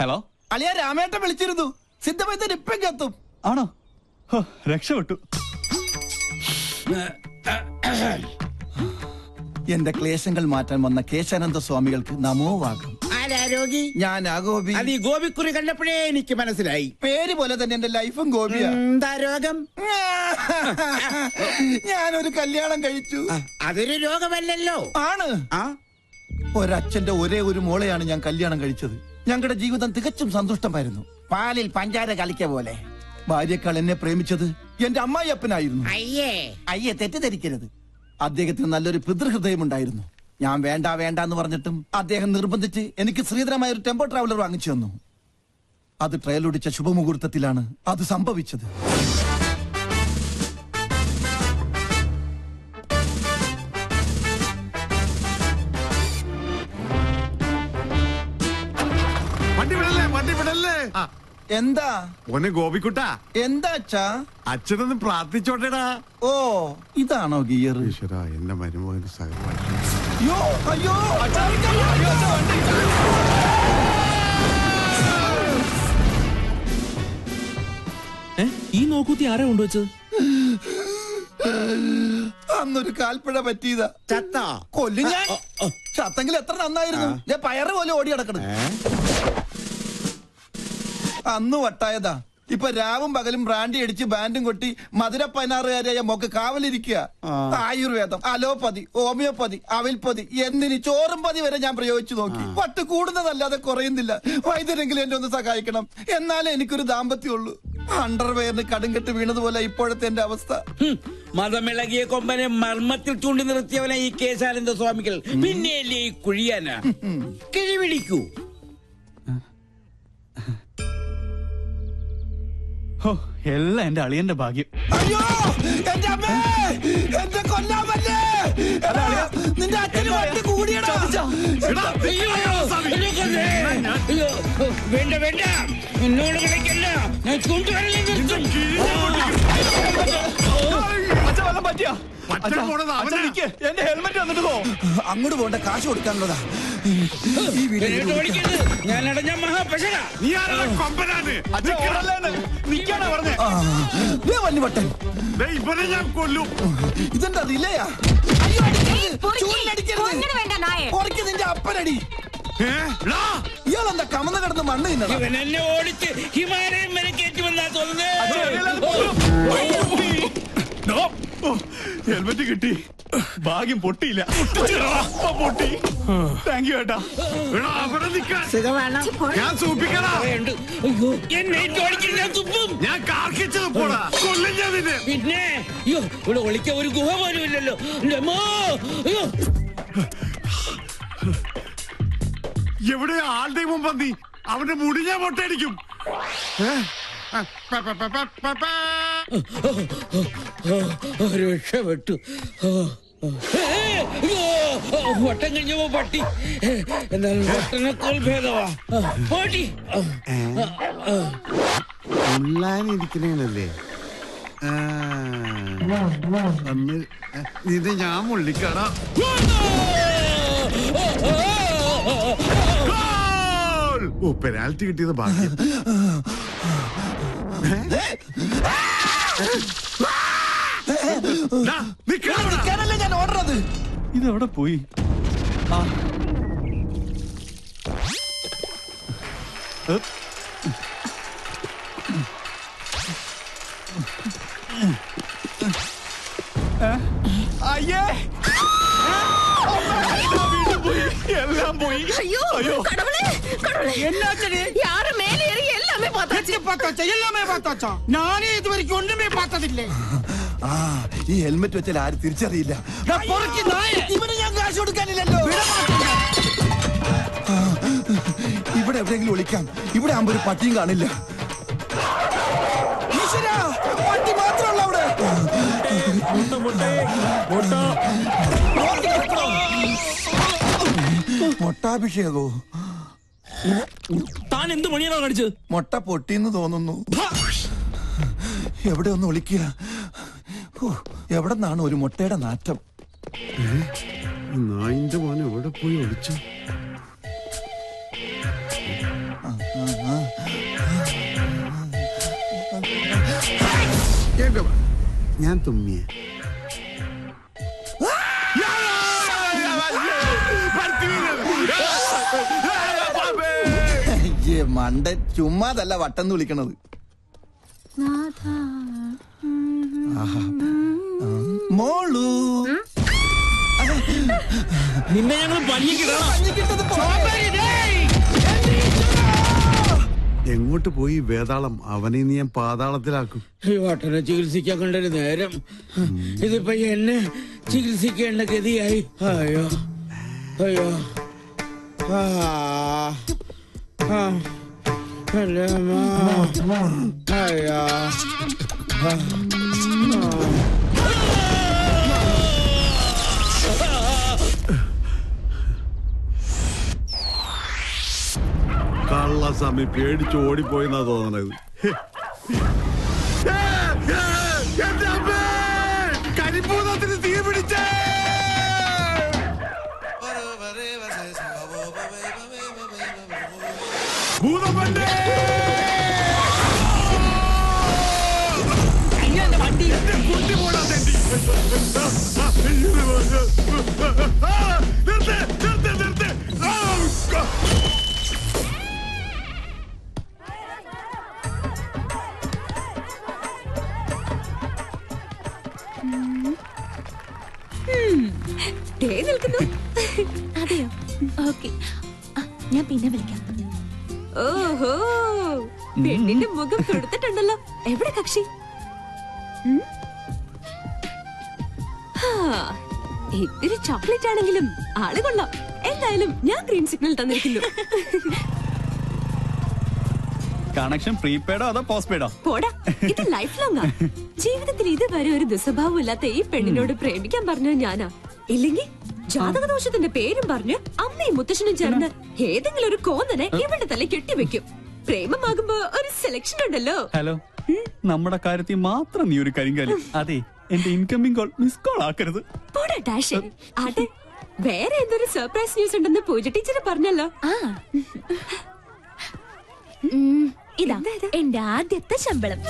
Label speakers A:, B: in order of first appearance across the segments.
A: Hello
B: അളിയ രാമേട്ടൻ വിളിച്ചിരുന്നു. സിദ്ധമൈത്തൻ ഇപ്പം എത്തും
A: ആണോ? രക്ഷപ്പെട്ടു.
B: എന്റെ ക്ലേശങ്ങൾ മാറ്റാൻ വന്ന കേശാനന്ദ സ്വാമികൾക്ക് നമോവാകം
C: വാക്കും. രോഗി?
B: ഞാൻ ആ ഗോപി.
C: അത് ഈ ഗോപിക്കുറി കണ്ടപ്പോഴേ എനിക്ക് മനസ്സിലായി.
B: പേര് പോലെ തന്നെ എന്റെ ലൈഫും ഗോപിയാ.
C: എന്താ രോഗം?
B: ഞാനൊരു കല്യാണം കഴിച്ചു.
C: അതൊരു രോഗമല്ലല്ലോ.
B: ആണ്.
C: ആ?
B: ഒരച്ഛന്റെ ഒരേ ഒരു മോളെയാണ് ഞാൻ കല്യാണം കഴിച്ചത്. ഞങ്ങളുടെ ജീവിതം തികച്ചും സന്തുഷ്ടമായിരുന്നു. പാലിൽ പഞ്ചാര കളിക്ക പോലെ. ഭാര്യക്കാൾ എന്നെ പ്രേമിച്ചത് എന്റെ അമ്മായിയപ്പനായിരുന്നു.
C: അയ്യേ.
B: അയ്യെ തെറ്റിദ്ധരിക്കരുത്. അദ്ദേഹത്തിന് നല്ലൊരു പിതൃഹൃദയം ഉണ്ടായിരുന്നു ഞാൻ വേണ്ട വേണ്ട എന്ന് പറഞ്ഞിട്ടും അദ്ദേഹം നിർബന്ധിച്ച് എനിക്ക് ശ്രീധരമായ ഒരു ടെമ്പോ ട്രാവലർ വാങ്ങിച്ചു തന്നു. അത് ട്രയലൊടിച്ച ശുഭമുഹൂർത്തത്തിലാണ് അത് സംഭവിച്ചത്.
D: വിടല്ലേ? വണ്ടി വിടല്ലേ?
B: എന്താ?
D: മോനെ ഗോപിക്കുട്ട.
B: എന്താ അച്ഛാ?
D: അച്ഛനൊന്ന് പ്രാർത്ഥിച്ചോട്ടേടാ.
B: ഓ ഇതാണോ ഗിയർ
D: ഈശ്വര എന്റെ മരുമോന് സഹപാഠി.
B: അയ്യോ അയ്യോ.
E: ഏ? ഈ നോക്കൂത്തി ആരാ കൊണ്ടുവച്ചത്?
B: അന്നൊരു കാൽപ്പഴ പറ്റിയതാ.
C: ചത്ത.
B: കൊല്ലു ഞാൻ. ചത്തെങ്കിൽ എത്ര നന്നായിരുന്നു. ഞാൻ പയറ് പോലെ ഓടി കിടക്കണം അന്ന് വട്ടായതാ. ഇപ്പൊ രാവും പകലും ബ്രാൻഡി അടിച്ച് ബാൻഡും കൊട്ടി മധുര പതിനാറുകാരിയായ മോക്ക് കാവലിരിക്കുക. ആയുർവേദം അലോപ്പതി ഹോമിയോപ്പതി അവിൽപ്പതി എന്തിന് ചോറും പതി വരെ ഞാൻ പ്രയോഗിച്ചു നോക്കി. പട്ട് കൂടുന്നതല്ലാതെ കുറയുന്നില്ല. വൈദ്യരെങ്കിലും എന്നെ ഒന്ന് സഹായിക്കണം. എന്നാലേ എനിക്കൊരു ദാമ്പത്യമുള്ളൂ. അണ്ടർവെയറിന് കടുങ്കെട്ട് വീണതുപോലെ ഇപ്പോഴത്തെ എന്റെ അവസ്ഥ.
F: മതമിളകിയ കൊമ്പനെ മർമ്മത്തിൽ ചൂണ്ടി നിർത്തിയവനെ ഈ കേശാനന്ദ സ്വാമികൾ. പിന്നെയല്ലേ ഈ കുഴിയാന? കിഴിപിടിക്കൂ.
A: ഹോ എല്ലാം എന്റെ അളിയന്റെ ഭാഗ്യം.
B: അയ്യോ എന്റെ അമ്മേ എന്റെ കൊല്ലാമല്ലേ എടാ, നിന്റെ അച്ഛന് വണ്ടി കൂടിയടാ.
F: വേണ്ട വേണ്ട. എന്നോട് കളിക്കല്ല ഞാൻ ചൂണ്ടുവരലിൽ നിർത്തും
A: അച്ഛാ വല്ലതും പറ്റിയാ? എന്റെ ഹെൽമെറ്റ് വന്നിട്ട്
B: അങ്ങോട്ട് പോണ്ട കാശ് കൊടുക്കാനുള്ളതാ. ഈ വീട്ടിൽ ഇതെന്താ ഇല്ലയാ നിന്റെ അപ്പനടി. ഇയാളെന്താ കമന്ന് കിടന്ന് മണ്ണ്
F: ഓടിച്ച് ഹിമാലയം വരെ കയറ്റുമെന്നാ തോന്നുന്നത്
A: ഹെൽമെറ്റ് കിട്ടി. ഭാഗ്യം പൊട്ടിയില്ല. പൊട്ടി. താങ്ക് യു ഏട്ടാ.
D: അവിടെ നിൽക്കാൻ. ഞാൻ സൂപ്പിക്കടാ.
F: ഉണ്ട്. അയ്യോ. എന്നെ ഇട്ട് ഓടിക്കില്ല ഞാൻ
D: ഞാൻ കാർക്കിച്ചത് പോടാ. കൊല്ലും ഞാൻ നിന്നെ.
F: പിന്നെ അയ്യോ ഇവിടെ ഒളിക്ക ഒരു ഗുഹ പോലും ഇല്ലല്ലോ. എന്റെ അമ്മോ. അയ്യോ.
D: എവിടെ ആളുടെ മുമ്പ് നീ അവന്റെ മുടി ഞാൻ പൊട്ടടിക്കും ഏ?
F: രക്ഷപ്പെട്ടു. വട്ടം കഴിഞ്ഞപ്പോ പട്ടി.
D: ഉള്ളാനിരിക്കണേനല്ലേ ഇത് ഞാൻ മുള്ളിക്കാടാ. പെനാൽറ്റി കിട്ടിയത് ഭാഗ്യം.
B: നിൽക്കാനല്ലേ ഞാൻ ഓടുന്നത്
A: ഇതെവിടെ പോയി ആ ഏ? ഏ? അയ്യേ വീണ്ടും പോയി എല്ലാം പോയി
G: ஐயோ
A: ஐயோ.
G: கடவுளே கடவுளே
H: என்னாச்சு
G: யாரு மேலே ஏறி எல்லாமே பார்த்தாச்சு
H: எட்டு பார்த்தாச்சா எல்லாமே பார்த்தாச்சா நானே இது வரைக்கும் ஒண்ணுமே பார்த்ததில்லை
B: ആ ഈ ഹെൽമെറ്റ് വെച്ചാൽ ആരും തിരിച്ചറിയില്ല
H: நான் பொறுக்கி நாயே
B: ഇവന് ഞാൻ കാശ് കൊടുക്കാനില്ലല്ലോ ആ, ഇവിടെ എവിടെയെങ്കിലും ഒളിക്കാം ഇവിടെ ആകുമ്പോ ഒരു പട്ടിയും കാണില്ല ഈശ്വരാ, പട്ടി മാത്രമല്ല അവിടെ നോക്കി നിൽക്കണം. മൊട്ടാഭിഷേകോ
E: താൻ എന്ത് മണിയാണോ കടിച്ചത്
B: മുട്ട പൊട്ടിന്ന് തോന്നുന്നു. എവിടെ ഒന്ന് ഒളിക്കുക? എവിടെ നിന്നാണ് ഒരു മുട്ടയുടെ നാറ്റം?
D: നായിന്റെ മോൻ എവിടെ പോയി ഒളിച്ചു? ഞാൻ തുമ്മിയെ.
B: ¡Ah! മണ്ടൻ ചുമ്മാതല്ല വട്ടം വിളിക്കണത് മോളു.
E: നിന്നെ ഞങ്ങൾ.
D: എങ്ങോട്ട് പോയി വേതാളം? അവനെ നീ ഞാൻ പാതാളത്തിലാക്കും.
F: ഈ വട്ടനെ ചികിത്സിക്കാൻ കണ്ടൊരു നേരം. ഇതിപ്പോ എന്നെ ചികിത്സിക്കേണ്ട ഗതിയായി. അയ്യോ. അയ്യോ. ആ. ആ. അല്ലേ അമ്മ. അയ്യോ ആ.
D: കള്ള സമയം പേടിച്ച് ഓടിപ്പോയെന്നാ തോന്നണത്
G: നിൽക്കുന്നു. അതെയോ? ഓക്കെ ഞാൻ പിന്നെ വിളിക്കാം. ഓഹോ. പെണ്ണിന്റെ മുഖം കൊടുത്തിട്ടുണ്ടല്ലോ എവിടെ കക്ഷി? ഇത്തിരി ചോക്ലേറ്റ് ആണെങ്കിലും ആൾ കൊള്ളാം. എന്തായാലും ഞാൻ ഗ്രീൻ സിഗ്നൽ തന്നിരിക്കുന്നു.
A: കണക്ഷൻ പ്രീപെയ്ഡോ അതോ പോസ്റ്റ് പെയ്ഡോ
G: പോടാ ഇത് ലൈഫ് ലോങ്ങാ ജീവിതത്തിൽ ഇതുവരെ ഒരു ദുസ്വഭാവം ഇല്ലാത്ത ഈ പെണ്ണിനോട് പ്രേമിക്കാൻ പറഞ്ഞത് ഞാനാ. ഇല്ലെങ്കിൽ ജാതകദോഷത്തിന്റെ പേരും പറഞ്ഞ് അമ്മയും മുത്തശ്ശനും ചേർന്ന് ഏതെങ്കിലും ഒരു കോന്നനെ ഇവളുടെ തല കെട്ടിവെക്കും. പ്രേമമാകുമ്പോ ഒരു സെലക്ഷൻ ഉണ്ടല്ലോ.
A: ഹലോ നമ്മുടെ കാര്യത്തിൽ മാത്രം നീ ഒരു കരിങ്കാലി അതെ എന്റെ ഇൻകമിംഗ് കോൾ മിസ് കോൾ ആക്കരുത്.
G: ആട്ടെ വേറെ എന്തൊരു സർപ്രൈസ് ന്യൂസ് ഉണ്ടെന്ന് പൂജ ടീച്ചർ പറഞ്ഞല്ലോ. ആ. ഇതാ എന്റെ ആദ്യത്തെ ശമ്പളം.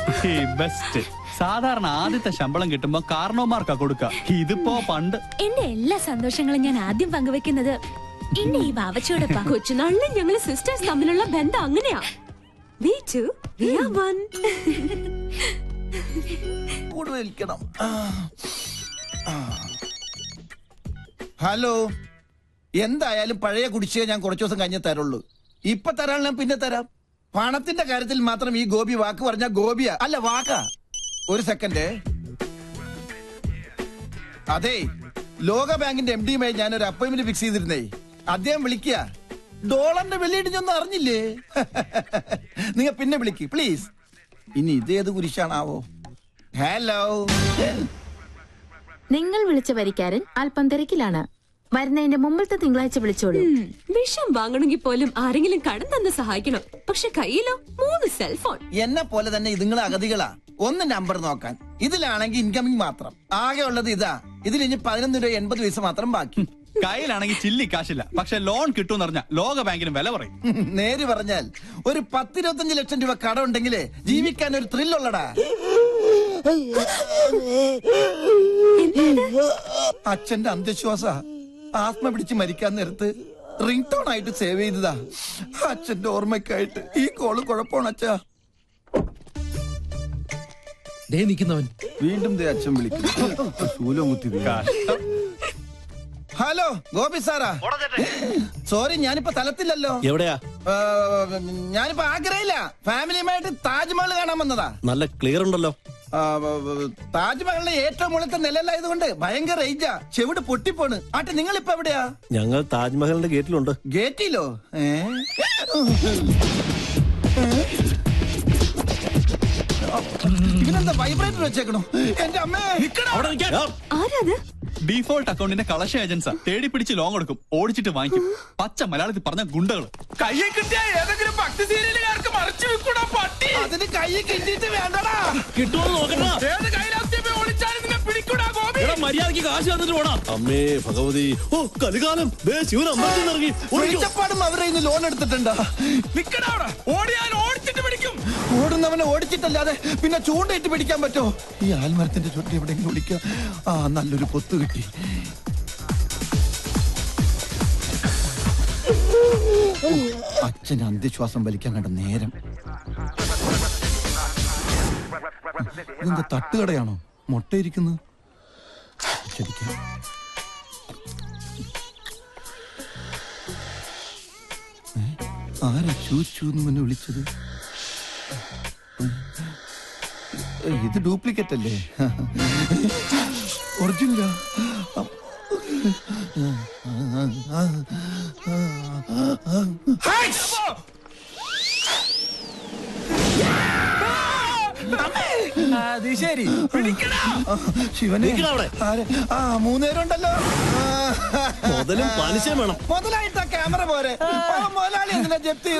A: ബെസ്റ്റ് സാധാരണ ആദ്യത്തെ ശമ്പളം കിട്ടുമ്പോ കാരണവന്മാർക്കാ കൊടുക്ക. ഇതിപ്പോ പണ്ട്.
G: എന്റെ എല്ലാ സന്തോഷങ്ങളും ഞാൻ ആദ്യം പങ്കുവെക്കുന്നത് എന്റെ ഈ ബാവച്ചോടൊപ്പം കൊച്ചുനാളിലും ഞങ്ങൾ സിസ്റ്റേഴ്സ് തമ്മിലുള്ള ബന്ധം അങ്ങനെയാ. We two, we are one.
B: കൂടെ വിളിക്കണം ആ. ആ. ഹലോ. എന്തായാലും പഴയ കുടിശ്ശിക ഞാൻ കുറച്ചു ദിവസം കഴിഞ്ഞേ തരുള്ളൂ. ഇപ്പൊ തരാൻ ഞാൻ പിന്നെ തരാം. പണത്തിന്റെ കാര്യത്തിൽ മാത്രം ഈ ഗോപി വാക്ക് പറഞ്ഞ ഗോപിയാ. അല്ല വാക്കാ. ഒരു സെക്കൻഡ് അതെ ലോക ബാങ്കിന്റെ എം ഡിയുമായി ഞാൻ ഒരു അപ്പോയിന്റ്മെന്റ് ഫിക്സ് ചെയ്തിരുന്നേ. അദ്ദേഹം വിളിക്കുക. ഡോളറിന്റെ വെള്ളിയിടിഞ്ഞൊന്നും അറിഞ്ഞില്ലേ? നിങ്ങൾ പിന്നെ വിളിക്ക് പ്ലീസ് ഇനി ഇതേത് കുരിശാണാവോ? ഹലോ
I: നിങ്ങൾ വിളിച്ച വരിക്കാരൻ അല്പം തിരക്കിലാണ്. വരുന്നതിന്റെ മുമ്പത്തെ തിങ്കളാഴ്ച വിളിച്ചോളൂ.
G: വിഷം വാങ്ങണമെങ്കിൽ പോലും ആരെങ്കിലും കടം തന്ന് സഹായിക്കണം. പക്ഷെ കയ്യിലോ മൂന്ന് സെൽഫോൺ
B: എന്നെ പോലെ തന്നെ ഇതുങ്ങളെ അഗതികളാ. ഒന്ന് നമ്പർ നോക്കാൻ. ഇതിലാണെങ്കിൽ ഇൻകമിംഗ് മാത്രം. ആകെ ഉള്ളത് ഇതാ. ഇതിൽ ഇനി പതിനൊന്ന് രൂപ എൺപത് പൈസ മാത്രം ബാക്കി.
A: കയ്യിലാണെങ്കിൽ ചില്ലി കാശില്ല. പക്ഷെ ലോൺ കിട്ടും അറിഞ്ഞ ലോക ബാങ്കിന് വില പറയും
B: നേര് പറഞ്ഞാൽ ഒരു പത്തിരുപത്തഞ്ച് ലക്ഷം രൂപ കടം ഉണ്ടെങ്കിലേ ജീവിക്കാൻ ഒരു ത്രില്ലുള്ളടാ അച്ഛന്റെ അന്ധവിശ്വാസ. ആത്മ പിടിച്ച് മരിക്കാൻ നേരത്ത് റിംഗ് ടോൺ ആയിട്ട് സേവ് ചെയ്തതാ. അച്ഛന്റെ ഓർമ്മയ്ക്കായിട്ട്. ഈ കോൾ കുഴപ്പമാണ് അച്ഛാ.
E: ദേ നിൽക്കുന്നവൻ
B: വീണ്ടും ദേ അച്ഛൻ വിളിക്കും. Hello Gopi Sarah. സോറി ഞാനിപ്പോ തലത്തില്ലല്ലോ.
J: എവിടെയാ?
B: ആ, ഞാനിപ്പോ ആഗ്രഹില്ല ഫാമിലിയുമായിട്ട് താജ്മഹൽ കാണാൻ വന്നതാ.
J: നല്ല ക്ലിയർ ഉണ്ടല്ലോ.
B: വ- ഏറ്റവും മുകളിലത്തെ നിലയിലായതുകൊണ്ട് ഭയങ്കര റേഞ്ചാ ചെവിട് പൊട്ടിപ്പോണ്. ആട്ടെ നിങ്ങൾ ഇപ്പൊ എവിടെയാ?
J: ഞങ്ങൾ താജ്മഹലിന്റെ ഗേറ്റിലുണ്ട്.
B: ഗേറ്റിലോ? ഏ? ഇതിനെന്താ വൈബ്രേറ്റർ വെച്ചേക്കണോ? എന്റെ അമ്മേ!
G: ആരാത്?
A: ഡീഫോൾട്ട് അക്കൗണ്ടിന്റെ കളക്ഷൻ ഏജൻസാ തേടി പിടിച്ച് ലോൺ കൊടുക്കും ഓടിച്ചിട്ട് വാങ്ങിക്കും. പച്ച മലയാളത്തിൽ പറഞ്ഞ ഗുണ്ടകൾ. കയ്യെ കിട്ടിയ ഏതെങ്കിലും ഭക്തി സീരിയലുകാർക്ക് മറച്ചു വെക്കൂടാ പട്ടി.
B: അതിന് കൈ കിട്ടിയിട്ട് വേണ്ടടാ.
E: കിട്ടുമോ നോക്കണ്ട.
A: ഏത് കൈലാസ്യമേ ഒളിച്ചാലും നിന്നെ പിടിക്കൂടാ ഗോപി.
E: എടാ മര്യാദയ്ക്ക് കാശ് തന്നിട്ട് പോടാ.
J: അമ്മേ ഭഗവതി. ഓ കലികാലം. ദേ ശിവൻ അമ്പലത്തിൽ നിന്ന് ഇറങ്ങി. ഓടിക്കോ.
B: അവരെ ഇന്ന് ലോൺ എടുത്തിട്ടുണ്ടോ.
A: നിക്കടാ അവിടെ. ഓടിയാൽ ഓടിച്ചിട്ട്
B: ഓടുന്നവനെ ഓടിച്ചിട്ടല്ലാതെ പിന്നെ ചൂണ്ടയിട്ട് പിടിക്കാൻ പറ്റോ? ഈ ആൽമരത്തിന്റെ ചുറ്റി എവിടെയെങ്കിലും വിളിക്കാം ആ നല്ലൊരു പൊത്ത് കിട്ടി. അച്ഛൻ അന്ത്യശ്വാസം വലിക്കാൻ കണ്ട നേരം. ഇതെന്താ തട്ടുകടയാണോ? മുട്ടയിരിക്കുന്നത്? ആരാ ചൂ ചൂന്ന് മുന്നേ വിളിച്ചത്? ഇത് ഡ്യൂപ്ലിക്കേറ്റ് അല്ലേ? ഒറിജിനലാ?
H: അത് ശരി.
B: ശിവനെ.
J: നിക്കടാ അവിടെ.
B: ആ മൂന്നേരം ഉണ്ടല്ലോ
J: മുതലും പലിശയും വേണം.
B: മുതലായിട്ട് ക്യാമറ പോരെ. മുതലാളി എന്തിനാ ജപ്തി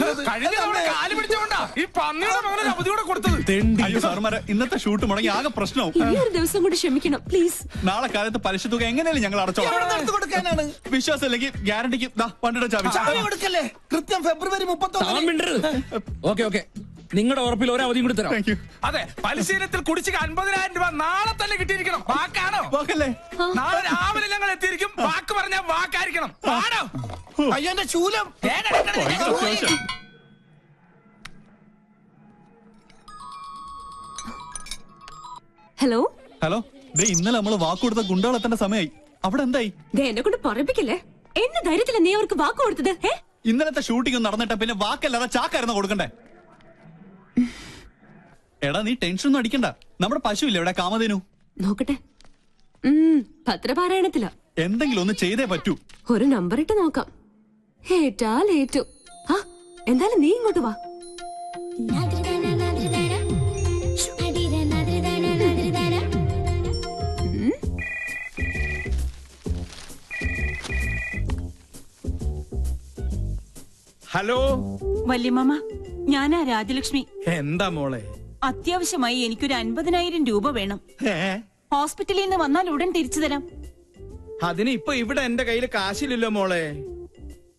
A: ഇന്നത്തെ ഷൂട്ട് മുടങ്ങി ആകെ പ്രശ്നവും.
G: ഒരു ദിവസം കൂടി ക്ഷമിക്കണം പ്ലീസ്.
A: നാളെ കാലത്ത് പലിശ തുക എങ്ങനെയാലും ഞങ്ങൾ അടച്ചോളാം.
B: നിന്ന് കൊടുക്കാനാണ്?
A: വിശ്വാസം ഇല്ലെങ്കിൽ ഗ്യാരണ്ടിക്ക് വണ്ടിയുടെ ചാവി.
B: ചാവി കൊടുക്കല്ലേ? കൃത്യം ഫെബ്രുവരി മുപ്പത്തൊന്ന്
E: ഓക്കെ ഓക്കെ. നിങ്ങളുടെ ഉറപ്പിൽ ഒരു അവധിയും കൂടി തരാം.
H: അതെ പരിശീലനത്തിൽ കുടിശ്ശിക അൻപതിനായിരം രൂപ നാളെ തന്നെ കിട്ടിയിരിക്കണം. വാക്കാണോ?
A: വാക്കല്ലേ?
H: നാളെ രാവിലെ ഞങ്ങൾ എത്തിയിരിക്കും. വാക്ക് പറഞ്ഞാൽ വാക്കായിരിക്കണം. ആണോ
B: അയ്യോ എന്റെ ശൂലം.
G: ഹലോ?
A: ഹലോ? ദേ ഇന്നലെ നമ്മൾ വാക്ക് കൊടുത്ത ഗുണ്ടകളെത്തേണ്ട സമയമായി അവിടെ എന്തായി?
G: ദേ എന്നെ കൊണ്ട് പറപ്പിക്കല്ലേ എന്നെ ധൈര്യത്തില നീ അവർക്ക് വാക്ക് കൊടുത്തത്
A: ഇന്നലത്തെ ഷൂട്ടിംഗ് നടന്നിട്ട് പിന്നെ വാക്കല്ലാതെ ചാക്കായിരുന്നു കൊടുക്കണ്ടേ? എടാ നീ ടെൻഷൻ ഒന്നും അടിക്കണ്ട. നമ്മുടെ പശു ഇല്ല ഇവിടെ? കാമധേനു.
G: നോക്കട്ടെ. പത്രപാരായണത്തില.
A: എന്തെങ്കിലും ഒന്ന് ചെയ്തേ പറ്റൂ.
G: ഒരു നമ്പർ ഇട്ട് നോക്കാം. ഏറ്റാൽ ഏറ്റു ആ എന്തായാലും നീ ഇങ്ങോട്ട് വാ.
K: ഹലോ.
L: വല്യമ്മ ഞാനാ രാജലക്ഷ്മി.
K: എന്താ മോളെ?
L: അത്യാവശ്യമായി എനിക്കൊരു അൻപതിനായിരം രൂപ വേണം. ഹോസ്പിറ്റലിൽ നിന്ന് വന്നാൽ ഉടൻ തിരിച്ചു തരാം.
K: അതിന് ഇപ്പൊ ഇവിടെ എന്റെ കയ്യിൽ കാശില്ലല്ലോ മോളെ.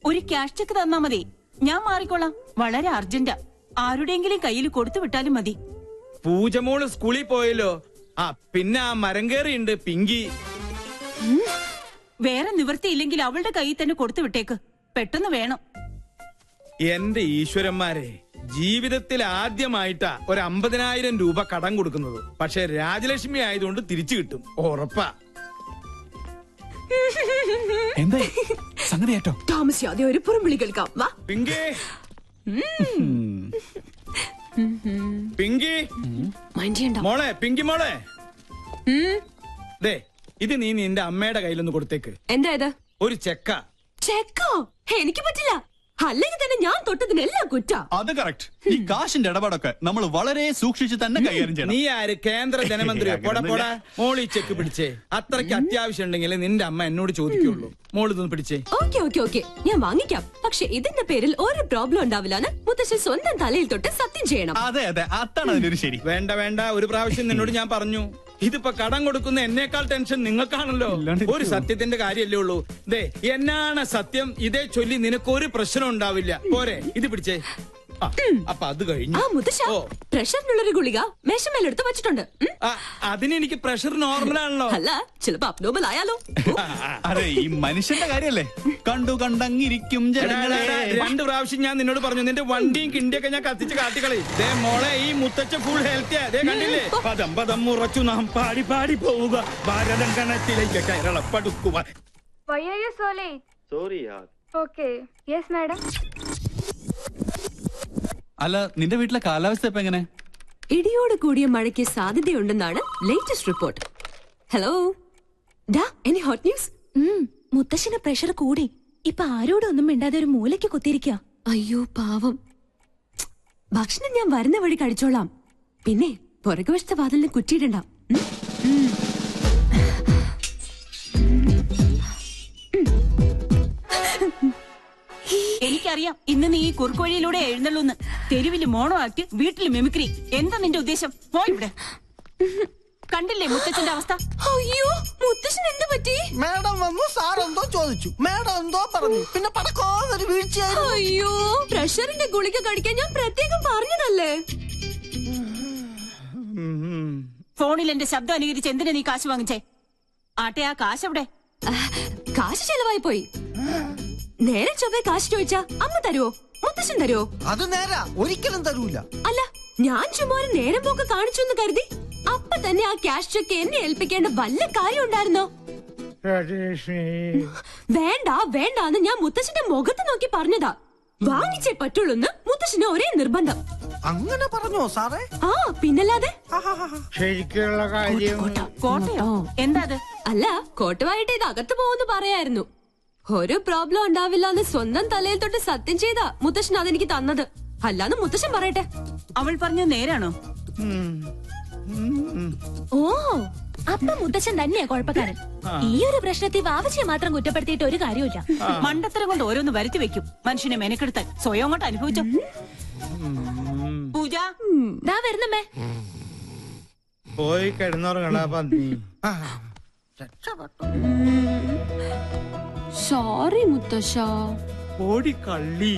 L: ഒരു ക്യാഷ് ചെക്ക് തന്നാ മതി. ഞാൻ മാറിക്കോളാം. വളരെ അർജന്റാ. ആരുടെയെങ്കിലും കയ്യിൽ കൊടുത്തു വിട്ടാലും മതി.
K: പൂജമോൾ സ്കൂളിൽ പോയല്ലോ. ആ പിന്നെ ആ മരം കയറിയുണ്ട് പിങ്കി.
L: വേറെ നിവൃത്തിയില്ലെങ്കിൽ അവളുടെ കയ്യിൽ തന്നെ കൊടുത്തു വിട്ടേക്ക്. പെട്ടെന്ന് വേണം.
K: എന്റെ ഈശ്വരന്മാരെ ജീവിതത്തിൽ ആദ്യമായിട്ടാ ഒരു അമ്പതിനായിരം രൂപ കടം കൊടുക്കുന്നത്. പക്ഷെ രാജലക്ഷ്മി ആയതുകൊണ്ട് തിരിച്ചു കിട്ടും. ഉറപ്പാ.
A: എന്താ സംഗതി തോമസ്
G: ആദ്യം ഒരു പുറംവിളി കേൾക്കാം. വാ.
K: പിങ്കി. പിങ്കി.
G: മൈൻഡ് ചെയ്യണ്ട.
K: മോളെ പിങ്കി മോളെ. ദേ ഇത് നീ നിന്റെ അമ്മയുടെ കയ്യിലൊന്ന് കൊടുത്തേക്ക്.
G: എന്താ ഇത്?
K: ഒരു ചെക്ക.
G: ചെക്കോ? എനിക്ക് പറ്റില്ല. അല്ലെങ്കിൽ തന്നെ ഞാൻ തൊട്ടതിനെല്ലാം കുറ്റ.
A: അത് കറക്റ്റ് ഈ കാശിന്റെ ഇടപാടൊക്കെ നമ്മൾ വളരെ സൂക്ഷിച്ച് തന്നെ കൈകാര്യം ചെയ്യണം.
K: നീ ആര്? കേന്ദ്ര ധനമന്ത്രി പോടാ പോടാ. മോളി ചെക്ക് പിടിച്ചേ. അത്രയ്ക്ക് അത്യാവശ്യം ഉണ്ടെങ്കിൽ നിന്റെ അമ്മ എന്നോട് ചോദിക്കുള്ളൂ. മോളി ഇതൊന്ന് പിടിച്ചേ.
G: Okay okay okay. ഞാൻ വാങ്ങിക്കാം. പക്ഷെ ഇതിന്റെ പേരിൽ ഒരു പ്രോബ്ലം ഉണ്ടാവില്ലെന്ന് മുത്തശ്ശൻ സ്വന്തം തലയിൽ തൊട്ട് സത്യം ചെയ്യണം.
A: അതെ അതെ. അതാണ് അതിനൊരു ശരി.
K: വേണ്ട വേണ്ട. ഒരു പ്രാവശ്യം നിന്നോട് ഞാൻ പറഞ്ഞു. ഇതിപ്പോ കടം കൊടുക്കുന്ന എന്നേക്കാൾ ടെൻഷൻ നിങ്ങൾക്കാണല്ലോ. ഒരു സത്യത്തിന്റെ കാര്യമല്ലേ ഉള്ളൂ. ദേ എന്നാണ് സത്യം? ഇതേ ചൊല്ലി നിനക്കൊരു പ്രശ്നം ഉണ്ടാവില്ല. പോരെ ഇത് പിടിച്ചേ. അപ്പൊ അത് കഴിഞ്ഞു.
G: ആ മുത്തശ്ശ പ്രഷറിനുള്ളൊരു ഗുളിക മേശമേലെടുത്ത് വെച്ചിട്ടുണ്ട്.
K: അതിന് എനിക്ക് പ്രഷർ നോർമൽ ആണല്ലോ.
G: അല്ല ചിലപ്പോ അബ്നോർമൽ ആയാലോ?
A: അതെ ഈ മനുഷ്യന്റെ കാര്യല്ലേ കണ്ടു കണ്ടങ്ങിരിക്കും ജനങ്ങളെ.
K: രണ്ട് പ്രാവശ്യം ഞാൻ നിന്നോട് പറഞ്ഞു നിന്റെ വണ്ടിയും കിണ്ടിയൊക്കെ ഞാൻ കത്തിച്ച് കാട്ടിക്കളി ദേ മോളെ ഈ മുത്തച്ഛ ഫുൾ ഹെൽത്തിയാ ദേ കണ്ടില്ലേ? പദം പദം ഉറച്ചു നാം പാടി പാടി പോവുക. ഭാരതം കണത്തിലേക്ക് കേരളപ്പെടുക്കുക
J: സോറി
M: ഓക്കെ യെസ് മാഡം.
A: അല്ല നിന്റെ വീട്ടിലെ കാലാവസ്ഥ ഇപ്പൊ എങ്ങനെ?
G: ഇടിയോട് കൂടിയ മഴയ്ക്ക് സാധ്യതയുണ്ടെന്നാണ് ലേറ്റസ്റ്റ് റിപ്പോർട്ട് ഹലോ ഡാ എനി ഹോട്ട് ന്യൂസ്
N: മുത്തശ്ശന് പ്രഷർ കൂടി. ഇപ്പൊ ആരോടൊന്നും ഒന്നും മിണ്ടാതെ ഒരു മൂലയ്ക്ക് കുത്തിയിരിക്ക.
G: അയ്യോ പാവം. ഭക്ഷണം ഞാൻ വരുന്ന വഴി കഴിച്ചോളാം. പിന്നെ പുറകുവശത്തെ വാതിലിന് കുറ്റിയിടണ്ട.
L: എനിക്കറിയാം. ഇന്ന് നീ ഈ കുറുക്കുവഴിയിലൂടെ എഴുന്നള്ളൂന്ന്. തെരുവിൽ മോണോ ആക്ട് വീട്ടിൽ മെമിക്രി. എന്താ നിന്റെ ഉദ്ദേശം? പോയി ഇവിടെ. കണ്ടില്ലേ മുത്തച്ഛന്റെ അവസ്ഥ?
G: അയ്യോ മുത്തച്ഛൻ എന്ത് പറ്റി?
B: മാഡം വന്നു സാർ എന്തോ ചോദിച്ചു. മാഡം എന്തോ പറഞ്ഞു. പിന്നെ പടക്കോന്നൊരു വീഴ്ചയായിരുന്നു.
G: അയ്യോ പ്രഷറിന്റെ ഗുളിക കടിക്കാൻ ഞാൻ പ്രത്യേകം പറഞ്ഞതല്ലേ?
L: ഫോണിൽ എന്റെ ശബ്ദം അനുകരിച്ച് എന്തിനാ നീ കാശ് വാങ്ങിച്ചേ? ആട്ടെ ആ കാശ് എവിടെ?
G: കാശ് ചെലവായി പോയി. നേരെ ചൊവ്വേ കാശ് ചോദിച്ചാ അമ്മ തരുവോ? മുത്തശ്ശൻ തരുവോ?
B: അത് നേരാ. ഒരിക്കലും തരൂല.
G: അല്ല ഞാൻ ചുമ്മാ ഒരു നേരം പോക്ക് കാണിച്ചു എന്ന് കരുതി. അപ്പൊ തന്നെ ആ ക്യാഷ് ചെക്ക് എന്നെ ഏൽപ്പിക്കേണ്ട വല്ല കാര്യം ഉണ്ടായിരുന്നോ? വേണ്ട വേണ്ട എന്ന് ഞാൻ മുത്തശ്ശന്റെ മുഖത്ത് നോക്കി പറഞ്ഞതാ. വാങ്ങിച്ചേ പറ്റുള്ളൂ എന്ന് മുത്തശ്ശന് ഒരേ നിർബന്ധം.
B: അങ്ങനെ പറഞ്ഞോ സാറേ?
G: ആ പിന്നല്ലാതെ?
C: ശരിക്കുള്ള കാര്യം.
L: കോട്ടയോ? എന്താ
G: അല്ല കോട്ടവായിട്ട് ഇത് അകത്ത് പോകുന്നു പറയായിരുന്നു. ഒരു പ്രോബ്ലം ഉണ്ടാവില്ല എന്ന് സ്വന്തം തലയിൽ തൊട്ട് സത്യം ചെയ്താ മുത്തശ്ശൻ അതെനിക്ക് തന്നത്. അല്ലാന്ന് മുത്തശ്ശൻ പറയട്ടെ.
L: അവൾ പറഞ്ഞ നേരാണോ?
N: ഓ അപ്പൊ മുത്തച്ഛൻ തന്നെയാ കൊഴപ്പക്കാരൻ. ഈ ഒരു പ്രശ്നത്തിൽ വാവച്ചിയെ മാത്രം കുറ്റപ്പെടുത്തിയിട്ട് ഒരു കാര്യമില്ല
L: മണ്ടത്തരം കൊണ്ട് ഓരോന്ന് വരുത്തി വെക്കും. മനുഷ്യനെ മെനക്കെടുത്താൻ. സ്വയം അങ്ങോട്ട് അനുഭവിച്ചു. പൂജ.
N: ദാ വരുന്നമ്മേ.
C: പോയി കിടന്നുറങ്ങണ പന്നി.
G: സോറി മുത്തശ്ശ
K: ഓടി കള്ളി.